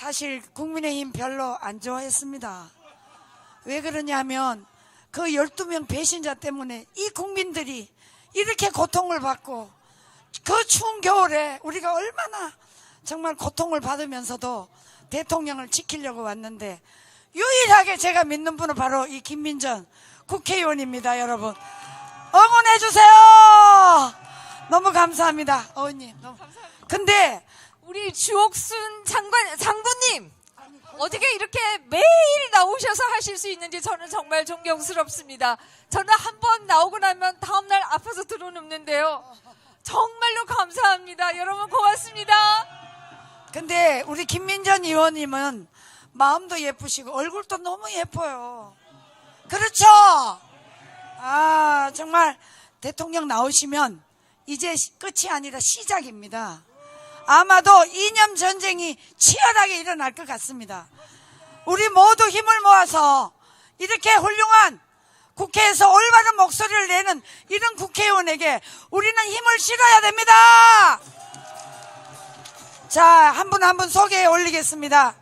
사실 국민의힘 별로 안 좋아했습니다. 왜 그러냐면 그 12명 배신자 때문에 이 국민들이 이렇게 고통을 받고 그 추운 겨울에 우리가 얼마나 정말 고통을 받으면서도 대통령을 지키려고 왔는데 유일하게 제가 믿는 분은 바로 이 김민전 국회의원입니다, 여러분. 응원해 주세요. 너무 감사합니다, 어머님. 너무. 근데 우리 주옥순 장관 장군님 어떻게 이렇게 매일 나오셔서 하실 수 있는지 저는 정말 존경스럽습니다. 저는 한 번 나오고 나면 다음 날 아파서 들어눕는데요. 정말로 감사합니다. 여러분 고맙습니다. 근데 우리 김민전 의원님은 마음도 예쁘시고 얼굴도 너무 예뻐요. 그렇죠? 아, 정말 대통령 나오시면 이제 시- 끝이 아니라 시작입니다. 아마도 이념 전쟁이 치열하게 일어날 것 같습니다. 우리 모두 힘을 모아서 이렇게 훌륭한 국회에서 올바른 목소리를 내는 이런 국회의원에게 우리는 힘을 실어야 됩니다. 자, 한 분 한 분 소개해 올리겠습니다.